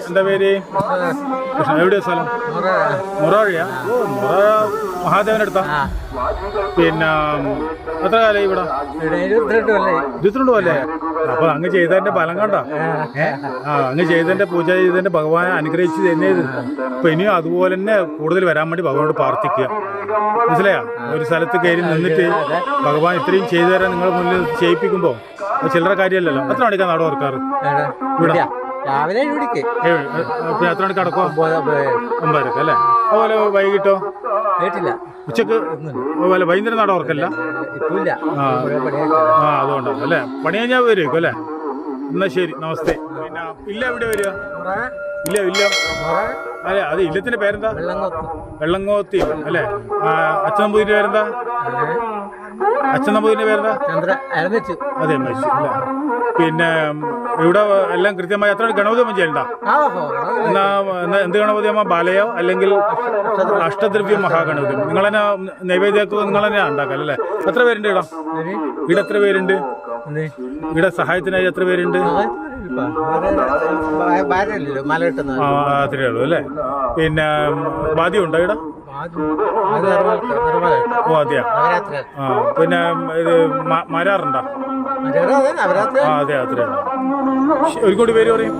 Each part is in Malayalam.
എന്താ പേര്? കൃഷ്ണ എവിടെയാ സ്ഥലം? മുറവഴിയാ ഓ മുറ മഹാദേവന്റെ അടുത്താ? പിന്നെ എത്ര കാലം ഇവിടെ? ഇരുപത്തിരണ്ട് പോലെ അപ്പൊ അങ്ങ് ചെയ്തതിന്റെ ഫലം കണ്ടോ? ആ അങ്ങ് ചെയ്തതിന്റെ പൂജ ചെയ്തതിന്റെ ഭഗവാനെ അനുഗ്രഹിച്ച് തന്നെ അപ്പൊ ഇനിയും അതുപോലെ തന്നെ കൂടുതൽ വരാൻ വേണ്ടി ഭഗവാനോട് പ്രാർത്ഥിക്കുക. മനസ്സിലായോ? ഒരു സ്ഥലത്ത് കയറി നിന്നിട്ട് ഭഗവാൻ ഇത്രയും ചെയ്തു തരാൻ നിങ്ങളെ മുന്നിൽ ചെയ്യിപ്പിക്കുമ്പോ അത് ചില്ലറ കാര്യമല്ലല്ലോ. എത്ര മണിക്കാ നാട് ഓർക്കാറ്? ഇവിടെ? രാവിലെ ഏഴ് മണിക്ക്. ഏഴ് പിന്നെ എത്ര മണിക്ക് അടക്കോ ഒമ്പതരക്ക് അല്ലേ? അതുപോലെ വൈകിട്ടോ? കേട്ടില്ല. ഉച്ചയ്ക്ക് വൈകുന്നേരം നാട ഓർക്കല്ല ഇപ്പില്ല ആ. അതുകൊണ്ടാണ് അല്ലേ? പണി കഴിഞ്ഞാൽ വരുമായിരിക്കും അല്ലേ? എന്നാ ശരി നമസ്തേ. പിന്നെ ഇല്ല എവിടെ വരിക? ഇല്ല ഇല്ല. അതെ അത് ഇല്ലത്തിന്റെ പേരെന്താ? വെള്ളങ്ങോത്തി അല്ലേ? അച്ഛൻ നമ്പൂതിന്റെ പേരെന്താ? അച്ഛൻ നമ്പൂതിന്റെ പേരെന്താ? അതെ മരിച്ചു അല്ലേ? പിന്നെ ഇവിടെ എല്ലാം കൃത്യമായി അത്ര ഗണപതി അമ്മ ചെയ്യണ്ട എന്നാ എന്ത് ഗണപതി അമ്മ? ബാലയോ? അല്ലെങ്കിൽ അഷ്ടദ്രവ്യ മഹാഗണപതി നിങ്ങൾ തന്നെ നൈവേദ്യമൊക്കെ നിങ്ങൾ തന്നെ ഉണ്ടാക്കാം അല്ലേ? എത്ര പേരുണ്ട് ഇവിടെ? ഇവിടെ എത്ര പേരുണ്ട്? ഇവിടെ സഹായത്തിനായി എത്ര പേരുണ്ട്? ആ അത്രേ ഉള്ളൂ അല്ലേ? പിന്നെ വാദ്യം ഉണ്ടോ ഇവിടെ? ഓ അതെയാ ആ പിന്നെ ഇത് മരാറുണ്ടോ? ആ അതെ അത്രേ ഒരു കോടി പേര് പറയും.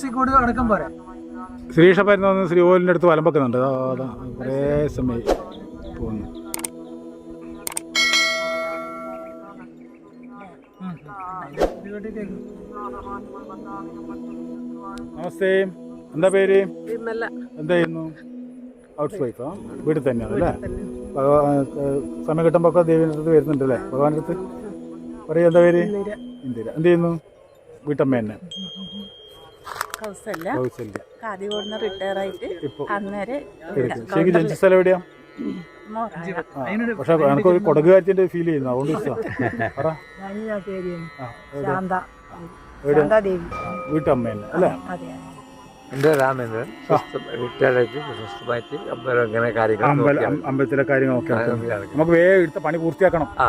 സി കോഡ് അടക്കം പോരാ. ശ്രീഷപ്പരുന്ന ശ്രീകോവിലിന്റെ അടുത്ത് വലം വെക്കുന്നുണ്ട് അതാ അതാ കുറേ സമയം പോകുന്നു. നമസ്തേ. എന്താ പേര്? എന്താ ചെയ്യുന്നു ഹൗസ് വൈഫാ? വീട്ടിൽ തന്നെയാണ് അല്ലേ? സമയം കിട്ടുമ്പോൾ ദേവീന്റെ അടുത്ത് വരുന്നുണ്ട് അല്ലേ? ഭഗവാന്റെ അടുത്ത്? പറയൂ എന്താ പേര്? ഇന്ദിര. എന്ത് ചെയ്യുന്നു? വീട്ടമ്മ തന്നെ കൗസല്യ കൗസല്യ റിട്ടയർ ആയിട്ട് അന്നേരം ശരിക്കും ജനിച്ച സ്ഥലം എവിടെയാ? മോറായ എനിക്ക് ഒരു കൊടകുകാരത്തിന്റെ ഫീൽ ചെയ്യുന്നു. അതുകൊണ്ട് വീട്ടമ്മ തന്നെ അല്ലേ? അതെ എന്റെ രാമേന്ദ്രൻ അമ്പലം കാര്യങ്ങൾ അമ്പലത്തിലെ കാര്യങ്ങളൊക്കെ. നമുക്ക് വേഗം എടുത്ത പണി പൂർത്തിയാക്കണം. ആ,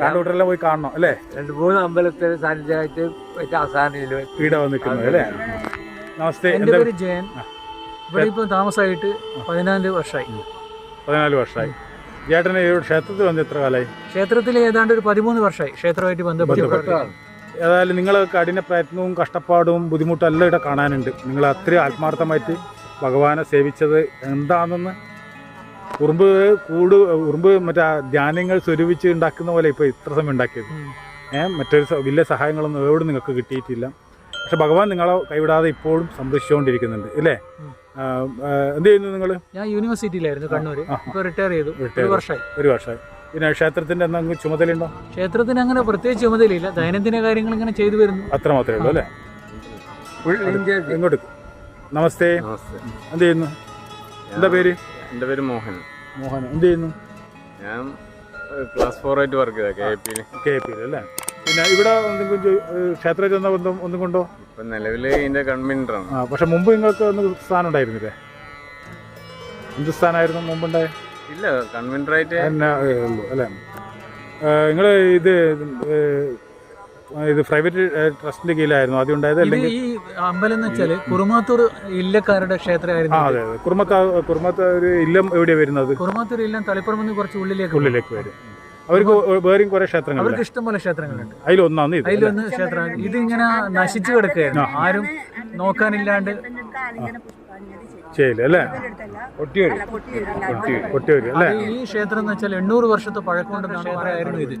കാണ്ടോട്ടെല്ലാം പോയി കാണണം അല്ലേ? രണ്ട് മൂന്ന് അമ്പലത്തിൽ സാന്നിധ്യമായിട്ട് അവസാനം ഈട വന്നിരിക്കുന്നത് അല്ലേ? നമസ്തേ എന്റെ പേര് ജയൻ. ഇവിടെ ഇപ്പം താമസമായിട്ട് പതിനാല് വർഷമായി. പതിനാല് വർഷമായി. ചേട്ടന് ക്ഷേത്രത്തിൽ വന്ന് എത്ര കാലമായി? ക്ഷേത്രത്തിൽ ഏതാണ്ട് ഒരു പതിമൂന്ന് വർഷമായി ക്ഷേത്രമായിട്ട് ബന്ധപ്പെട്ട്. ഏതായാലും നിങ്ങൾ കഠിന പ്രയത്നവും കഷ്ടപ്പാടും ബുദ്ധിമുട്ടും എല്ലാം ഇവിടെ കാണാനുണ്ട്. നിങ്ങൾ അത്രയും ആത്മാർത്ഥമായിട്ട് ഭഗവാനെ സേവിച്ചത് എന്താണെന്ന് ഉറുമ്പ് കൂട് ഉറുമ്പ് മറ്റേ ധ്യാനങ്ങൾ സ്വരൂപിച്ച് ഉണ്ടാക്കുന്ന പോലെ ഇപ്പോൾ ഇത്ര സമയം ഉണ്ടാക്കിയത്. ഏഹ് മറ്റൊരു വലിയ സഹായങ്ങളൊന്നും എവിടെ നിങ്ങൾക്ക് കിട്ടിയിട്ടില്ല. പക്ഷെ ഭഗവാൻ നിങ്ങളെ കൈവിടാതെ ഇപ്പോഴും സംരക്ഷിച്ചുകൊണ്ടിരിക്കുന്നുണ്ട് അല്ലേ എന്ത് ചെയ്യുന്നു നിങ്ങൾ ഞാൻ യൂണിവേഴ്സിറ്റിയിലായിരുന്നു കണ്ണൂർ. റിട്ടയർ ചെയ്തു. ഒരു വർഷമായി ഒരു വർഷമായി പിന്നെ ക്ഷേത്രത്തിന്റെ എന്തെങ്കിലും ചുമതലയുണ്ടോ? ക്ഷേത്രത്തിന് അങ്ങനെ പ്രത്യേകിച്ച് ചുമതലയില്ല. ദൈനംദിന കാര്യങ്ങൾ ഇങ്ങനെ ചെയ്തു വരുന്നു. അത്ര മാത്രമേ ഉള്ളൂ അല്ലേ? ഇങ്ങോട്ട്. നമസ്തേ. നമസ്തേ. എന്ത് ചെയ്യുന്നു? എന്താ പേര്? എന്റെ പേര് മോഹൻ. മോഹൻ എന്ത് ചെയ്യുന്നു? ഞാൻ ക്ലാസ് ഫോർ ആയിട്ട് വർക്ക് ചെയ്ത കെ പി കെ അല്ലേ? പിന്നെ ഇവിടെ എന്തെങ്കിലും ക്ഷേത്രത്തിൽ ബന്ധം ഒന്നും കൊണ്ടോ? ഇപ്പം നിലവിൽ ഇതിന്റെ കൺവീനറാണ് ആ പക്ഷെ മുമ്പ് നിങ്ങൾക്ക് ഒന്ന് സ്ഥാനം ഉണ്ടായിരുന്നില്ലേ? എന്ത് സ്ഥാനമായിരുന്നു മുമ്പുണ്ടായ? ഇല്ല കൺവീനറായിട്ട് ആയിട്ട് ഉള്ളൂ അല്ലേ? നിങ്ങൾ ഇത് ഇത് പ്രൈവറ്റ് ട്രസ്റ്റിന്റെ കീഴിലായിരുന്നു ആദ്യം ഉണ്ടായത് അല്ലെങ്കിൽ ഈ അമ്പലം എന്ന് വെച്ചാൽ കുറുമാത്തൂർ ഇല്ലക്കാരുടെ ക്ഷേത്രമായിരുന്നു അതെ കുറുമത്ത കുറുമത്ത ഒരു ഇല്ലം എവിടെ വരുന്നത്? കുറുമാത്തൂർ ഇല്ലം തളിപ്പുറമെന്ന് കുറച്ച് ഉള്ളിലേക്ക് ഉള്ളിലേക്ക് വരും. അവർക്ക് വേറെയും കുറെ ക്ഷേത്രങ്ങൾ അവർക്ക് ഇഷ്ടംപോലെ ക്ഷേത്രങ്ങളുണ്ട്. അതിലൊന്നാണ് ഇത്? അതിലൊന്ന് ക്ഷേത്രം. ഇതിങ്ങനെ നശിച്ചു കിടക്കുകയായിരുന്നു. ആരും നോക്കാനില്ലാണ്ട് അല്ലേ? ഒട്ടിയൊരു അല്ലേ? ഈ ക്ഷേത്രം എന്ന് വെച്ചാൽ എണ്ണൂറ് വർഷത്തെ പഴക്കമുണ്ടെന്നാണ് പറയുന്നത്. ഇത്.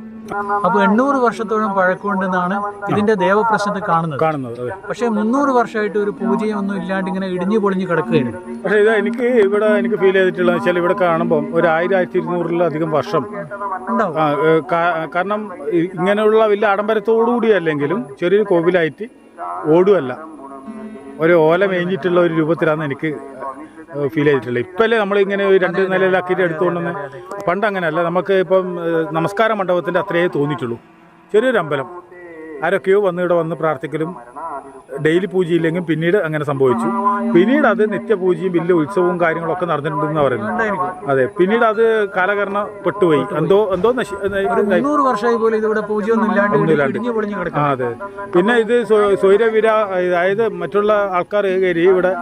അപ്പൊ എണ്ണൂറ് വർഷത്തോളം പഴക്കമുണ്ടെന്നാണ് ഇതിന്റെ ദേവപ്രശ്നത്തെ കാണുന്നത്. കാണുന്നത് പക്ഷെ മുന്നൂറ് വർഷമായിട്ട് ഒരു പൂജയും ഒന്നും ഇല്ലാണ്ട് ഇങ്ങനെ ഇടിഞ്ഞു പൊളിഞ്ഞു കിടക്കുകയാണ് പക്ഷേ ഇത് എനിക്ക് ഇവിടെ എനിക്ക് ഫീൽ ചെയ്തിട്ടുള്ള വെച്ചാൽ ഇവിടെ കാണുമ്പോൾ ഒരു ആയിരം ആയിരത്തി ഇരുന്നൂറിലധികം വർഷം കാരണം ഇങ്ങനെയുള്ള വലിയ ആഡംബരത്തോടുകൂടി അല്ലെങ്കിലും ചെറിയൊരു കോവിലായിട്ട് ഓടുമല്ല ഒരു ഓല മേഞ്ഞിട്ടുള്ള ഒരു രൂപത്തിലാണ് എനിക്ക് ഫീൽ ചെയ്തിട്ടുള്ളത് ഇപ്പല്ലേ നമ്മൾ ഇങ്ങനെ രണ്ട് നിലയിലാക്കിയിട്ട് എടുത്തുകൊണ്ടെന്ന് പണ്ട് അങ്ങനെയല്ല. നമുക്ക് ഇപ്പം നമസ്കാര മണ്ഡപത്തിന്റെ അത്രയേ തോന്നിയിട്ടുള്ളൂ. ചെറിയൊരു അമ്പലം. ആരൊക്കെയോ വന്ന് ഇവിടെ വന്ന് പ്രാർത്ഥിക്കലും ഡെയിലി പൂജയില്ലെങ്കിലും പിന്നീട് അങ്ങനെ സംഭവിച്ചു. പിന്നീട് അത് നിത്യപൂജയും വലിയ ഉത്സവവും കാര്യങ്ങളൊക്കെ നടന്നിട്ടുണ്ടെന്ന് പറയുന്നു അതെ പിന്നീട് അത് കാലകരണ പെട്ടുപോയി എന്തോ എന്തോ വർഷമായി പോലും ഇതിവിടെ പൂജയൊന്നും അതെ. പിന്നെ ഇത് സ്വ- സ്വൈരവിര അതായത് മറ്റുള്ള ആൾക്കാർ കയറി ഇവിടെ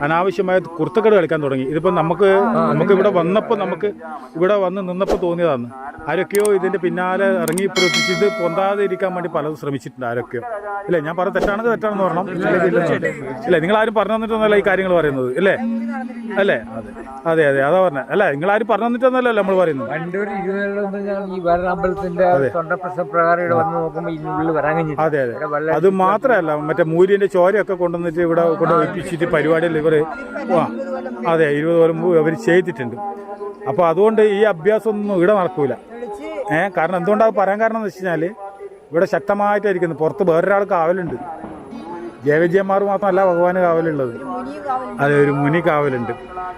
അനാവശ്യമായ കുർത്തക്കേട് കളിക്കാൻ തുടങ്ങി. ഇതിപ്പോ നമുക്ക് നമുക്ക് ഇവിടെ വന്നപ്പോൾ നമുക്ക് ഇവിടെ വന്ന് നിന്നപ്പോൾ തോന്നിയതാണ്. ആരൊക്കെയോ ഇതിന്റെ പിന്നാലെ ഇറങ്ങി പ്രവർത്തിച്ച് ഇത് പൊന്താതെ ഇരിക്കാൻ വേണ്ടി പലതും ശ്രമിച്ചിട്ടുണ്ട് ആരൊക്കെയോ. ഇല്ല ഞാൻ പറഞ്ഞ തെറ്റാണെങ്കിൽ തെറ്റാണെന്ന് പറയണം ഇല്ലെന്ന് നിങ്ങൾ ആരും പറഞ്ഞു തന്നിട്ടൊന്നല്ല ഈ കാര്യങ്ങൾ പറയുന്നത്. അല്ലേ അല്ലേ? അതെ അതെ അതെ അതാ പറഞ്ഞ. അല്ല നിങ്ങൾ ആരും പറഞ്ഞു തന്നിട്ടൊന്നല്ലോ നമ്മൾ പറയുന്നത്. ഈ ഇവിടെ വന്ന് നോക്കുമ്പോൾ ഇതിനുള്ളിൽ വരാൻ അതെ അതെ. അത് മാത്രമല്ല മറ്റേ മൂര്യന്റെ ചോരയൊക്കെ കൊണ്ടുവന്നിട്ട് ഇവിടെ കൊണ്ട് ഒഴിപ്പിച്ചിട്ട് പരിപാടിയിൽ ഇവർ അതെ ഇരുപത് കൊല്ലം മുമ്പ് അവർ ചെയ്തിട്ടുണ്ട്. അപ്പോൾ അതുകൊണ്ട് ഈ അഭ്യാസം ഒന്നും ഇവിടെ നടക്കൂല. ഏഹ് കാരണം എന്തുകൊണ്ടാണ് പറയാൻ കാരണം എന്ന് വെച്ച് കഴിഞ്ഞാൽ ഇവിടെ ശക്തമായിട്ടായിരിക്കുന്നു പുറത്ത് വേറൊരാൾക്ക് കാവലുണ്ട് ജയവിജയന്മാർ മാത്രമല്ല ഭഗവാന് കാവലുള്ളത്. അതെ ഒരു മുനി കാവലുണ്ട്.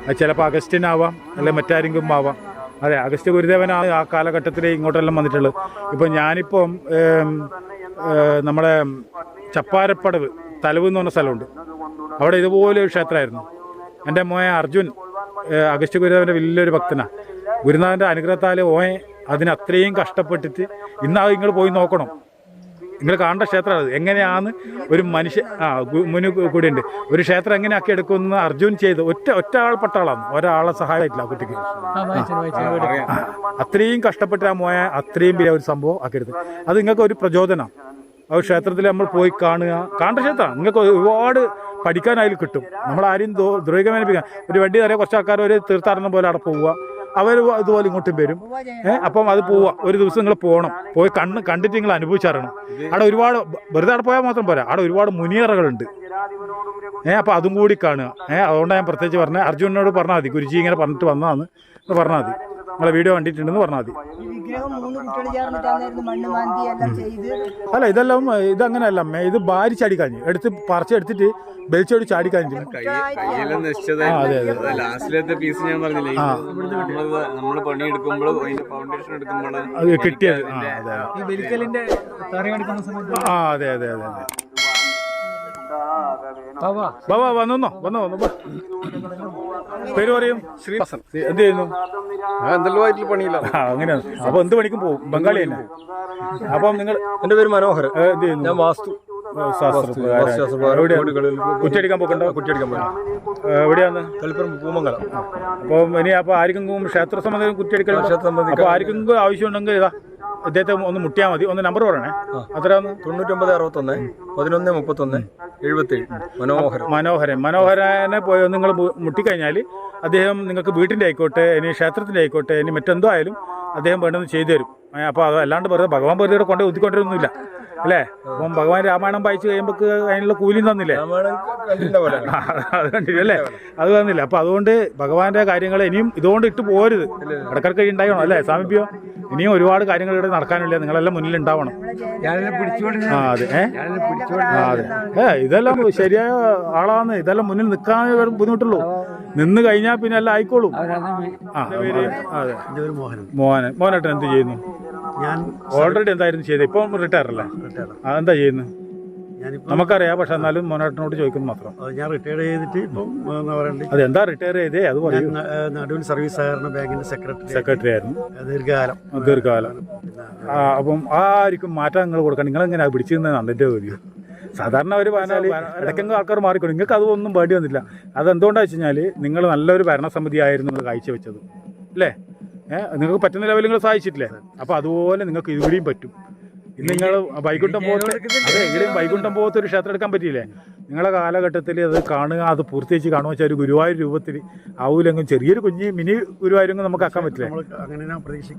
അത് ചിലപ്പോൾ അഗസ്റ്റിനാവാം അല്ലെ മറ്റാരെങ്കിലും ആവാം. അതെ അഗസ്റ്റ് ഗുരുദേവനാണ് ആ കാലഘട്ടത്തിൽ ഇങ്ങോട്ടെല്ലാം വന്നിട്ടുള്ളത്. ഇപ്പം ഞാനിപ്പം നമ്മുടെ ചപ്പാരപ്പടവ് തലവ് എന്ന് പറഞ്ഞ സ്ഥലമുണ്ട്. അവിടെ ഇതുപോലെ ഒരു ക്ഷേത്രമായിരുന്നു. എന്റെ മോയെ അർജുൻ അഗസ്റ്റ് ഗുരുദേവന്റെ വലിയൊരു ഭക്തനാണ് ഗുരുനാഥന്റെ അനുഗ്രഹത്താൽ ഓയെ അതിന് അത്രയും കഷ്ടപ്പെട്ടിട്ട് ഇന്നാ നിങ്ങൾ പോയി നോക്കണം. നിങ്ങൾ കാണേണ്ട ക്ഷേത്രമാണ് എങ്ങനെയാണ് ഒരു മനുഷ്യ ആ മുന്നിൽ മുന് കൂടി ഉണ്ട് ഒരു ക്ഷേത്രം എങ്ങനെയാക്കി എടുക്കുമെന്ന് അർജുൻ ചെയ്ത് ഒറ്റ ഒറ്റ ആൾ പട്ടാളാണ് ഒരാളെ സഹായമായിട്ടില്ല ആ കുട്ടിക്ക്. അത്രയും കഷ്ടപ്പെട്ട് ആ മോയ അത്രയും വലിയ ഒരു സംഭവം ആക്കരുത്. അത് നിങ്ങൾക്ക് ഒരു പ്രചോദനം. ആ ക്ഷേത്രത്തിൽ നമ്മൾ പോയി കാണുക. കാണേണ്ട ക്ഷേത്രമാണ്. നിങ്ങൾക്ക് ഒരുപാട് പഠിക്കാൻ അതിൽ കിട്ടും. നമ്മൾ ആരെയും ദ്രോ- ദ്രോഹികമേൽപ്പിക്കാൻ ഒരു വണ്ടി നേരെ കുറച്ച് ആൾക്കാർ ഒരു തീർത്ഥാടനം പോലെ അവിടെ പോവുക. അവർ ഇതുപോലെ ഇങ്ങോട്ടും വരും. ഏഹ് അപ്പം അത് പോവുക ഒരു ദിവസം നിങ്ങൾ പോകണം പോയി കണ്ണ് കണ്ടിട്ട് നിങ്ങൾ അനുഭവിച്ചറിയണം. അവിടെ ഒരുപാട് വെറുതെ അവിടെ പോയാൽ മാത്രം പോരാ. അവിടെ ഒരുപാട് മുനിയറകളുണ്ട്. ഏഹ് അപ്പം അതും കൂടി കാണുക. ഏഹ് അതുകൊണ്ടാണ് ഞാൻ പ്രത്യേകിച്ച് പറഞ്ഞത് അർജുനോട് പറഞ്ഞാൽ മതി. ഗുരുജി ഇങ്ങനെ പറഞ്ഞിട്ട് വന്നതാണ് പറഞ്ഞാൽ മതി. നിങ്ങളെ വീഡിയോ കണ്ടിട്ടുണ്ടെന്ന് പറഞ്ഞാൽ മതി. ഈ വിഗ്രഹം മൂന്ന് കുട്ടികൾ ചേർന്നിട്ടായിരുന്നു മണ്ണ് മാന്തി എല്ലാം ചെയ്ത്. അല്ല ഇതെല്ലാം ഇതങ്ങനെയല്ല അമ്മേ ഇത് ഭാരി ചാടിക്കാഞ്ഞ് എടുത്ത് പറിച്ചെടുത്തിട്ട് ബെൽച്ചോട് ചാടിക്കാഞ്ഞു അതെ, അതെ. ലാസ്റ്റിലത്തെ പീസ് ഞാൻ പറഞ്ഞില്ലേ ആ. നമ്മൾ പണി എടുക്കുമ്പോൾ അതിന്റെ ഫൗണ്ടേഷൻ എടുക്കുമ്പോൾ അത് കിട്ടിയത്. ആ അതെ ഈ ബലിക്കലിന്റെ തറയെടുക്കുന്ന സമയത്ത്. അതെ അതെ അതെ അതെ. ബാബാ. വാ വാ വന്നോ വന്നോ വന്നോ. പേര് പറയും. ശ്രീവാസൻ എന്ത് ചെയ്യുന്നു? എന്തെല്ലോ ആയിട്ടുള്ള പണിയില്ല. അങ്ങനെയാണ് അപ്പൊ എന്ത് പണിക്കും പോകും? ബംഗാളി തന്നെ അപ്പം നിങ്ങൾ എന്റെ പേര് മനോഹർ എന്ത് ചെയ്യുന്നു? ഞാൻ വാസ്തു. കുറ്റിയടിക്കാൻ പോക്കണ്ട? കുറ്റിയടിക്കാൻ പോകണം. എവിടെയാണ്? തളിപ്പുറം പൂമംഗലം. അപ്പം ഇനി അപ്പൊ ആർക്കെങ്കിലും ക്ഷേത്ര സംബന്ധിക്കും കുറ്റിയടിക്കാൻ ക്ഷേത്ര സംബന്ധിക്കും ആർക്കെങ്കിലും ആവശ്യമുണ്ടെങ്കിൽ ഇതാ ഇദ്ദേഹത്തെ ഒന്ന് മുട്ടിയാൽ മതി. ഒന്ന് നമ്പർ പറയണേ. അത്ര തൊണ്ണൂറ്റൊമ്പത് അറുപത്തൊന്ന് പതിനൊന്ന് മുപ്പത്തൊന്ന് എഴുപത്തേഴ്. മനോഹരൻ മനോഹരൻ മനോഹരനെ പോയി നിങ്ങൾ മുട്ടിക്കഴിഞ്ഞാൽ അദ്ദേഹം നിങ്ങൾക്ക് വീട്ടിന്റെ ആയിക്കോട്ടെ ഇനി ക്ഷേത്രത്തിന്റെ ആയിക്കോട്ടെ ഇനി മറ്റെന്തോ ആയാലും അദ്ദേഹം വേണ്ടത് ചെയ്തു തരും. അപ്പോൾ അത് അല്ലാണ്ട് വെറുതെ ഭഗവാൻ വെറുതെ കൊണ്ട് ഒതുക്കൊണ്ടിരുന്നില്ല അല്ലേ? അപ്പം ഭഗവാൻ രാമായണം വായിച്ചു കഴിയുമ്പോൾ അതിനുള്ള കൂലിയും തന്നില്ലേ? അത് കണ്ടില്ല അത് തന്നില്ല. അപ്പം അതുകൊണ്ട് ഭഗവാന്റെ കാര്യങ്ങൾ ഇനിയും ഇതുകൊണ്ട് ഇട്ട് പോരുത്. ഇടക്കിടക്ക് ഉണ്ടാകണം അല്ലേ? സാമിപ്യോ ഇനിയും ഒരുപാട് കാര്യങ്ങൾ ഇവിടെ നടക്കാനില്ല. നിങ്ങളെല്ലാം മുന്നിൽ ഉണ്ടാവണം. ആ അതെ. ഏ? ഞാനെല്ലാം പിടിച്ചുകൊണ്ട് ആ അതെ. ഏ ഇതെല്ലാം ശരിയായ ആളാന്ന്. ഇതെല്ലാം മുന്നിൽ നിൽക്കാൻ ബുദ്ധിമുട്ടുള്ളൂ. നിന്ന് കഴിഞ്ഞാൽ പിന്നെ എല്ലാം ആയിക്കോളും. ആ അതെ മോഹനൻ മോഹനേട്ടൻ എന്ത് ചെയ്യുന്നു? ഓൾറെഡി എന്തായിരുന്നു ചെയ്തത്? ഇപ്പം റിട്ടയർ അല്ലേ എന്താ ചെയ്യുന്നത്? നമുക്കറിയാം പക്ഷെ എന്നാലും മോഹനേട്ടനോട് ചോദിക്കുന്നു മാത്രം. ഞാൻ റിട്ടയർ ചെയ്തിട്ട് ഇപ്പം എന്താ പറയണ്ടേ? അതെന്താ റിട്ടയർ ചെയ്തേ? അത് പറയൂ. നടുവിൽ സർവീസ് സഹകരണ ബാങ്കിന്റെ സെക്രട്ടറി സെക്രട്ടറി ആയിരുന്നു. ദീർഘകാലം. ദീർഘകാലം. ആ, അപ്പം ആർക്കും മാറ്റം നിങ്ങൾ കൊടുക്കണം നിങ്ങൾ എങ്ങനെ പിടിച്ചിരുന്നതാണ് എന്റെ ചോദ്യം. സാധാരണ ഒരു പറഞ്ഞാൽ ഇടയ്ക്കെങ്കിലും ആൾക്കാർ മാറിക്കോളും നിങ്ങൾക്ക് അതൊന്നും വേണ്ടി വന്നില്ല. അതെന്തുകൊണ്ടാണെന്ന് വെച്ച് കഴിഞ്ഞാൽ നിങ്ങൾ നല്ലൊരു ഭരണസമിതി ആയിരുന്നു നിങ്ങൾ കാഴ്ചവെച്ചത്. അല്ലേ? നിങ്ങൾക്ക് പറ്റുന്ന ലെവലിൽ നിങ്ങൾ സഹായിച്ചിട്ടില്ലേ? അപ്പോൾ അതുപോലെ നിങ്ങൾക്ക് ഇതുവഴിയും പറ്റും. നിങ്ങൾ വൈകുണ്ഠം പോകത്ത് അതെ എങ്കിലും വൈകുണ്ഠം പോകത്ത് ഒരു ക്ഷേത്രം എടുക്കാൻ പറ്റിയില്ലേ? നിങ്ങളെ കാലഘട്ടത്തിൽ അത് കാണുക അത് പൂർത്തീകരിച്ച് കാണുക വെച്ചാൽ ഒരു ഗുരുവായൂർ രൂപത്തിൽ ആവൂലെങ്കിലും ചെറിയൊരു കുഞ്ഞ് മിനി ഗുരുവായൂരെങ്കിലും നമുക്ക് ആക്കാൻ പറ്റില്ലേ?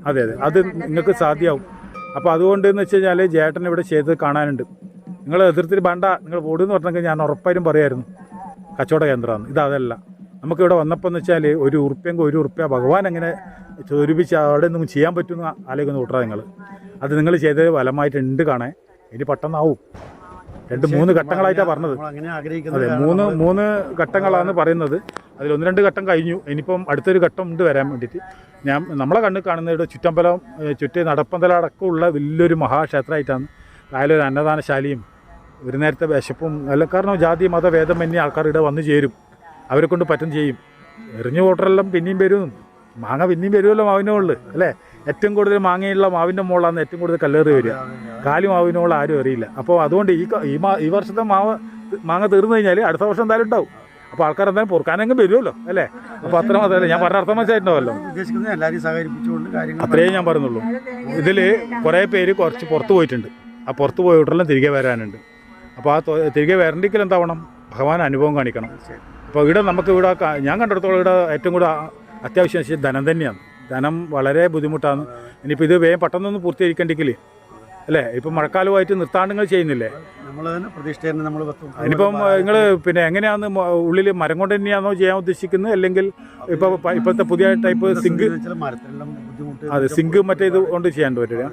അതെ അതെ. അത് നിങ്ങൾക്ക് സാധ്യമാവും അപ്പോൾ അതുകൊണ്ട് എന്ന് വെച്ച് കഴിഞ്ഞാൽ ജേട്ടൻ ഇവിടെ ചെയ്ത് കാണാനുണ്ട്. നിങ്ങൾ എതിർത്തിട്ട് വേണ്ട നിങ്ങൾ ഓടുന്ന് പറഞ്ഞെങ്കിൽ ഞാൻ ഉറപ്പായും പറയായിരുന്നു. കച്ചവട കേന്ദ്രമാണ്. ഇത് അതല്ല നമുക്കിവിടെ വന്നപ്പോൾ എന്ന് വെച്ചാൽ ഒരു ഉറുപ്പ്യെങ്കിൽ ഒരു ഉറുപ്പ്യ ഭഗവാൻ എങ്ങനെ സ്വരൂപിച്ച് അവിടെ നിന്നും ചെയ്യാൻ പറ്റുമെന്ന് ആലോചിക്കുന്ന കൂട്ടറ നിങ്ങൾ അത് നിങ്ങൾ ചെയ്തത് ഫലമായിട്ട് ഉണ്ട് കാണേ ഇനി പെട്ടെന്നാവും. രണ്ട് മൂന്ന് ഘട്ടങ്ങളായിട്ടാണ് പറഞ്ഞത്. അങ്ങനെ അതെ മൂന്ന് മൂന്ന് ഘട്ടങ്ങളാണ് പറയുന്നത്. അതിൽ ഒന്ന് രണ്ട് ഘട്ടം കഴിഞ്ഞു. ഇനിയിപ്പം അടുത്തൊരു ഘട്ടം ഉണ്ട് വരാൻ വേണ്ടിയിട്ട്. ഞാൻ നമ്മളെ കണ്ണിൽ കാണുന്ന ഇവിടെ ചുറ്റമ്പലം ചുറ്റേ ചുറ്റി നടപ്പന്തല അടക്കമുള്ള വലിയൊരു മഹാക്ഷേത്രമായിട്ടാണ് അതിലൊരു അന്നദാനശാലിയും ഒരു നേരത്തെ വിശപ്പും അല്ല കാരണം ജാതി മതഭേദം എന്നീ ആൾക്കാർ ഇവിടെ വന്നു ചേരും. അവരെ കൊണ്ട് പറ്റും ചെയ്യും. എറിഞ്ഞു വോട്ടറെല്ലാം പിന്നെയും വരും. മാങ്ങ പിന്നെയും വരുമല്ലോ മാവിന്റെ മുകളിൽ അല്ലേ? ഏറ്റവും കൂടുതൽ മാങ്ങയുള്ള മാവിന്റെ മുകളിലാണ് ഏറ്റവും കൂടുതൽ കല്ലേറി വരിക. കാലി മാവിന്റെ മുകളിൽ ആരും അറിയില്ല അപ്പോൾ അതുകൊണ്ട് ഈ ഈ മാ ഈ വർഷത്തെ മാവ് മാങ്ങ തീർന്നു കഴിഞ്ഞാൽ അടുത്ത വർഷം എന്തായാലും ഉണ്ടാവും. അപ്പോൾ ആൾക്കാർ എന്തായാലും പൊറുക്കാനെങ്കിലും വരുമല്ലോ അല്ലേ? അപ്പോൾ അത്ര മാത്രമല്ല. ഞാൻ പറഞ്ഞ അർത്ഥം മനസ്സിലായിട്ടുണ്ടാവല്ലോ അത്രയേ ഞാൻ പറഞ്ഞുള്ളൂ. ഇതിൽ കുറേ പേര് കുറച്ച് പുറത്ത് പോയിട്ടുണ്ട്. ആ പുറത്ത് പോയിട്ടുള്ള തിരികെ വരാനുണ്ട്. അപ്പോൾ ആ തിരികെ വരണ്ടെങ്കിൽ എന്താവണം? ഭഗവാൻ അനുഭവം കാണിക്കണം. അപ്പോൾ ഇവിടെ നമുക്ക് ഇവിടെ ഞാൻ കണ്ടിടത്തോളം ഇവിടെ ഏറ്റവും കൂടെ അത്യാവശ്യം വെച്ചാൽ ധനം തന്നെയാണ്. ധനം വളരെ ബുദ്ധിമുട്ടാണ്. ഇനിയിപ്പോൾ ഇത് വേഗം പെട്ടെന്നൊന്ന് പൂർത്തീകരിക്കണ്ടെങ്കിൽ അല്ലേ? ഇപ്പം മഴക്കാലമായിട്ട് നിർത്താണ്ട് നിങ്ങൾ ചെയ്യുന്നില്ലേ ഇനിയിപ്പം നിങ്ങൾ പിന്നെ എങ്ങനെയാന്ന് ഉള്ളിൽ മരം കൊണ്ട് തന്നെയാണോ ചെയ്യാൻ ഉദ്ദേശിക്കുന്നത്? അല്ലെങ്കിൽ ഇപ്പോൾ ഇപ്പോഴത്തെ പുതിയ ടൈപ്പ് സിങ്ക് അതെ സിങ്ക് മറ്റേ ഇത് കൊണ്ട് ചെയ്യാൻ പറ്റില്ല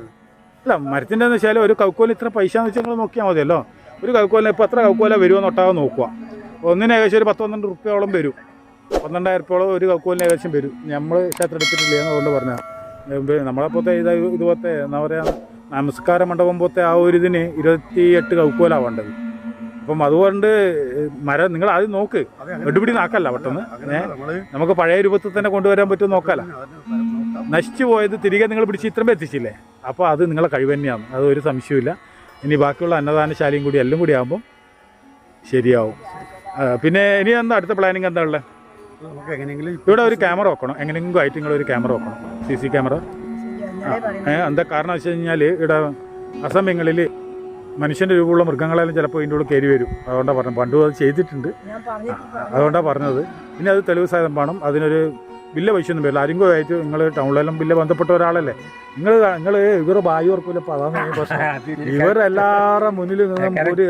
അല്ല മരത്തിന്റെ എന്ന് വെച്ചാൽ ഒരു കൗക്കോൽ ഇത്ര പൈസ എന്ന് വെച്ചാൽ നിങ്ങൾ നോക്കിയാൽ മതിയല്ലോ. ഒരു കൗക്കോലിന് ഇപ്പോൾ എത്ര കൗക്കോല വരുമോ എന്നൊട്ടാകെ നോക്കുക. ഒന്നിന് ഏകദേശം ഒരു പത്ത് പന്ത്രണ്ട് റുപ്യോളം വരും. പന്ത്രണ്ടായിരം റുപ്യോളം ഒരു കൗക്കോലിന് ഏകദേശം വരും. നമ്മൾ ക്ഷേത്രം എടുത്തിട്ടില്ല എന്നുകൊണ്ട് പറഞ്ഞാൽ നമ്മളെപ്പോഴത്തെ ഇത് ഇതുപോലത്തെ എന്താ പറയുക നമസ്കാര മണ്ഡപം പോലത്തെ ആ ഒരു ഇതിന് ഇരുപത്തിയെട്ട് കൗക്കോലാണ് വേണ്ടത്. അപ്പം അതുകൊണ്ട് മരം നിങ്ങൾ ആദ്യം നോക്ക്. എടുപിടി നാക്കല്ല പെട്ടെന്ന്. നമുക്ക് പഴയ രൂപത്തിൽ തന്നെ കൊണ്ടുവരാൻ പറ്റുമോ നോക്കാല നശിച്ചു പോയത് തിരികെ നിങ്ങൾ പിടിച്ച് ഇത്രയും എത്തിച്ചില്ലേ? അപ്പോൾ അത് നിങ്ങളെ കഴിവ് തന്നെയാണ് അത് ഒരു സംശയമില്ല ഇനി ബാക്കിയുള്ള അന്നദാനശാലയും കൂടി എല്ലാം കൂടി ആകുമ്പം ശരിയാവും. പിന്നെ ഇനി എന്താ അടുത്ത പ്ലാനിങ് എന്താ ഉള്ളത് നമുക്ക് എങ്ങനെയെങ്കിലും ഇവിടെ ഒരു ക്യാമറ വെക്കണം. എങ്ങനെയെങ്കിലും ആയിട്ട് നിങ്ങൾ ഒരു ക്യാമറ വെക്കണം. സി സി ക്യാമറ എന്താ കാരണം വെച്ച് കഴിഞ്ഞാൽ ഇവിടെ അസമയങ്ങളിൽ മനുഷ്യന്റെ രൂപമുള്ള മൃഗങ്ങളെല്ലാം ചിലപ്പോൾ ഇതിന്റെ ഉള്ളിൽ കയറി വരും. അതുകൊണ്ടാണ് പറഞ്ഞത്. പണ്ടും അത് ചെയ്തിട്ടുണ്ട്. അതുകൊണ്ടാണ് പറഞ്ഞത്. പിന്നെ അത് തെളിവ് സാധനം വേണം. അതിനൊരു ബില്ല് പൈസ ഒന്നും വരില്ല. ആരും ആയിട്ട് നിങ്ങൾ ടൗണിലെല്ലാം ബില്ല് ബന്ധപ്പെട്ട ഒരാളല്ലേ? നിങ്ങൾ നിങ്ങൾ ഇവർ ബായി ഓർക്കില്ല അപ്പോൾ അതാണ് പ്രശ്നം. ഇവരെല്ലാവരുടെ മുന്നിൽ നിന്ന് ഒരു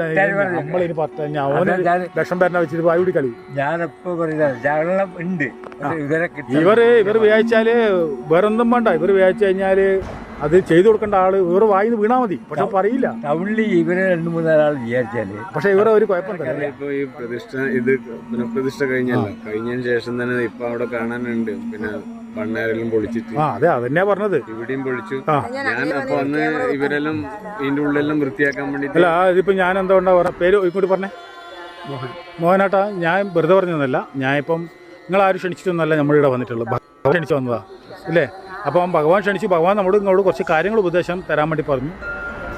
നമ്മളിനി പത്ത് അവന് ലക്ഷം പേരനെ വെച്ചിട്ട് ബായി കൂടി കളി ഞാനിപ്പോ ഉണ്ട്. ഇവർ ഇവർ വിചാരിച്ചാൽ വേറൊന്നും വേണ്ട. ഇവർ വിചാരിച്ചു കഴിഞ്ഞാൽ അത് ചെയ്തു കൊടുക്കേണ്ട ആൾ ഇവർ വായിന്ന് വീണാ മതി. പക്ഷെ പറയില്ല. ടൗണിൽ ഇവരെ രണ്ടു മൂന്നാലാൾ വിചാരിച്ചാൽ പക്ഷെ ഇവരെ ഒരു കുഴപ്പം തന്നെ. ഇപ്പൊ ഈ പ്രതിഷ്ഠ ഇത് പുനഃപ്രതിഷ്ഠ കഴിഞ്ഞല്ലോ. കഴിഞ്ഞതിന് ശേഷം തന്നെ ഇപ്പൊ അവിടെ കാണാനുണ്ട്. പിന്നെ ഭണ്ണാരെല്ലാം പൊളിച്ചിട്ട്. അതെ അതന്നെയാ പറഞ്ഞത്. ഇവിടെയും പൊളിച്ചു. ഞാൻ അപ്പൊ അന്ന് ഇവരെല്ലാം ഇതിന്റെ ഉള്ളെല്ലാം വൃത്തിയാക്കാൻ വേണ്ടിട്ട് അല്ല ഇതിപ്പോ ഞാൻ എന്താ കൊണ്ടാ പറഞ്ഞ പേര് ഇങ്ങോട്ട് പറഞ്ഞേ. മോഹനാട്ടാ ഞാൻ വെറുതെ പറഞ്ഞതല്ല ഞാൻ ഇപ്പം നിങ്ങൾ ആരും ക്ഷണിച്ചിട്ടൊന്നല്ല നമ്മളിവിടെ വന്നിട്ടുള്ളത്. ഭഗവാൻ ക്ഷണിച്ചു വന്നതാ. ഇല്ലേ? അപ്പം ഭഗവാൻ ക്ഷണിച്ചു ഭഗവാൻ നമ്മോട് ഇങ്ങോട്ട് കുറച്ച് കാര്യങ്ങൾ ഉപദേശം തരാൻ വേണ്ടി പറഞ്ഞു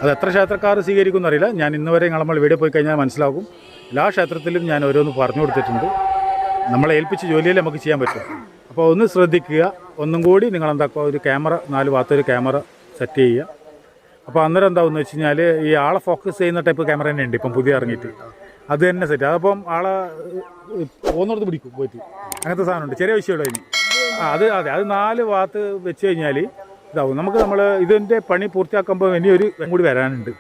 അത് എത്ര ക്ഷേത്രക്കാർ സ്വീകരിക്കുമെന്ന് അറിയില്ല ഞാൻ ഇന്ന് വരെ നമ്മൾ ഇവിടെ പോയി കഴിഞ്ഞാൽ മനസ്സിലാകും എല്ലാ ക്ഷേത്രത്തിലും ഞാൻ ഓരോന്ന് പറഞ്ഞു കൊടുത്തിട്ടുണ്ട് നമ്മളെ ഏൽപ്പിച്ച ജോലിയിൽ നമുക്ക് ചെയ്യാൻ പറ്റും അപ്പോൾ ഒന്ന് ശ്രദ്ധിക്കുക ഒന്നും കൂടി നിങ്ങൾ എന്താക്കുക ഒരു ക്യാമറ നാല് ഭാഗത്തൊരു ക്യാമറ സെറ്റ് ചെയ്യുക അപ്പോൾ അന്നേരം എന്താണെന്ന് വെച്ച് കഴിഞ്ഞാൽ ഈ ആളെ ഫോക്കസ് ചെയ്യുന്ന ടൈപ്പ് ക്യാമറ തന്നെ ഉണ്ട് ഇപ്പം പുതിയ ഇറങ്ങിയിട്ട് അത് തന്നെ സെറ്റ് അതപ്പം ആളെ പോകുന്നിടത്ത് പിടിക്കും പോയിട്ട് അങ്ങനത്തെ സാധനമുണ്ട് ചെറിയ വിഷയമുള്ളൂ അതിന് അത് അതെ അത് നാല് ഭാഗത്ത് വെച്ച് കഴിഞ്ഞാൽ ഇതാവും. നമുക്ക് നമ്മൾ ഇതിന്റെ പണി പൂർത്തിയാക്കുമ്പോൾ ഇനി ഒരു കൂടി വരാനുണ്ട്.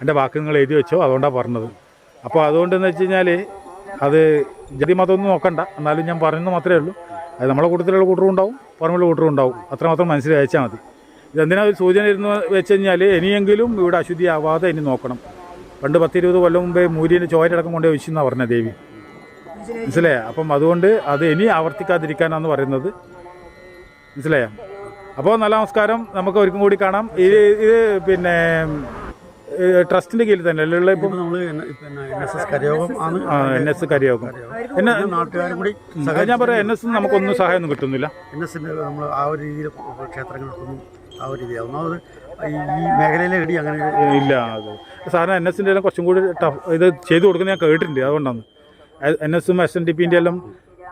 എന്റെ വാക്ക് നിങ്ങൾ എഴുതി വെച്ചോ അതുകൊണ്ടാണ് പറഞ്ഞത്. അപ്പോൾ അതുകൊണ്ടെന്ന് വെച്ച് കഴിഞ്ഞാൽ അത് ജതി മതമൊന്നും നോക്കണ്ട. എന്നാലും ഞാൻ പറയുന്നത് മാത്രമേ ഉള്ളൂ. അത് നമ്മളെ കൂട്ടത്തിലുള്ള കൂട്ടറും ഉണ്ടാവും പുറമുള്ള കൂട്ടറും ഉണ്ടാവും അത്രമാത്രം മനസ്സിൽ അയച്ചാൽ മതി. ഇതെന്തിനാ ഒരു സൂചന ഇരുന്ന് വെച്ച് കഴിഞ്ഞാൽ ഇനിയെങ്കിലും ഇവിടെ അശുദ്ധി ആവാതെ ഇനി നോക്കണം. പണ്ട് പത്തിരുപത് കൊല്ലം മുമ്പേ മൂര്യന്റെ ചോരടക്കം കൊണ്ടേ വെച്ചെന്നാണ് പറഞ്ഞത് ദേവി? മനസ്സിലായേ? അപ്പം അതുകൊണ്ട് അത് ഇനി ആവർത്തിക്കാതിരിക്കാനാണ് പറയുന്നത് മനസ്സിലായ? അപ്പോൾ നല്ല നമസ്കാരം. നമുക്ക് ഒരിക്കലും കൂടി കാണാം. ഇത് ഇത് പിന്നെ ട്രസ്റ്റിന്റെ കീഴിൽ തന്നെ അല്ലേ? ഇപ്പം എൻ എസ് കരയോഗം എന്നെ നാട്ടുകാരും കൂടി ഞാൻ പറയാം എൻ എസ് നമുക്കൊന്നും സഹായമൊന്നും കിട്ടുന്നില്ല. എൻ എസിന്റെ നമ്മൾ ആ ഒരു രീതിയിൽ ക്ഷേത്രങ്ങൾക്കൊന്നും ആ ഒരു രീതി ഒന്നാമത് ഈ മേഖലയിലെ ഇടി അങ്ങനെ ഇല്ല അത് സാറിന് എൻ എസിന്റെ എല്ലാം കുറച്ചും കൂടി ടഫ്. ഇത് ചെയ്തു കൊടുക്കുന്നത് ഞാൻ കേട്ടിട്ടുണ്ട് അതുകൊണ്ടാണ്. എൻ എസും എസ് എൻ ഡി പിന്റെ എല്ലാം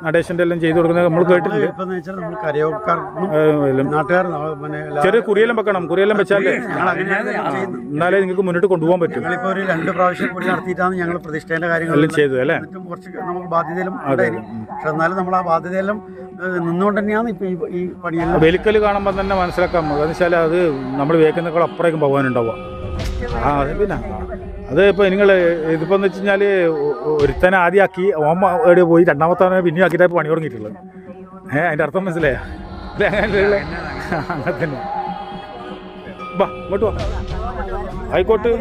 നടേശന്റെ എല്ലാം ചെയ്തു കൊടുക്കുന്നത് നമ്മൾ കേട്ടിട്ടുണ്ട്. ചെറിയ കുറിയെല്ലാം വെക്കണം. കുറിയെല്ലാം വെച്ചാലേ എന്നാലേ നിങ്ങൾക്ക് മുന്നോട്ട് കൊണ്ടുപോകാൻ പറ്റും. ഒരു രണ്ട് പ്രാവശ്യം കൂടി നടത്തിയിട്ടാണ് ഞങ്ങൾ പ്രതിഷ്ഠേന്റെ കാര്യങ്ങൾ എല്ലാം ചെയ്തത് അല്ലേ? കുറച്ച് നമുക്ക് ബാധ്യതയിലും പക്ഷെ എന്നാലും നമ്മൾ ആ ബാധ്യതയിലും നിന്നുകൊണ്ട് തന്നെയാണ് ഇപ്പൊ ഈ- പണി പണിയെല്ലാം വെലിക്കൽ കാണുമ്പോൾ തന്നെ മനസ്സിലാക്കാം. എന്ന് വെച്ചാൽ അത് നമ്മൾ വേക്കുന്നേക്കാൾ അപ്പുറേക്കും പോകാനുണ്ടാവുക ആ അത് പിന്നെ അത് ഇപ്പോൾ നിങ്ങൾ ഇതിപ്പോൾ എന്ന് വെച്ച് കഴിഞ്ഞാൽ ഒരുത്തനെ ആദ്യമാക്കി ഓമ എവിടെ പോയി രണ്ടാമത്തെ പിന്നെ ആക്കിയിട്ടാണ് പണി തുടങ്ങിയിട്ടുള്ളത്. ഏഹ് അതിന്റെ അർത്ഥം മനസ്സിലായോ? അങ്ങനെ തന്നെ. ബാ ഇങ്ങോട്ട് വാ. ആയിക്കോട്ട്.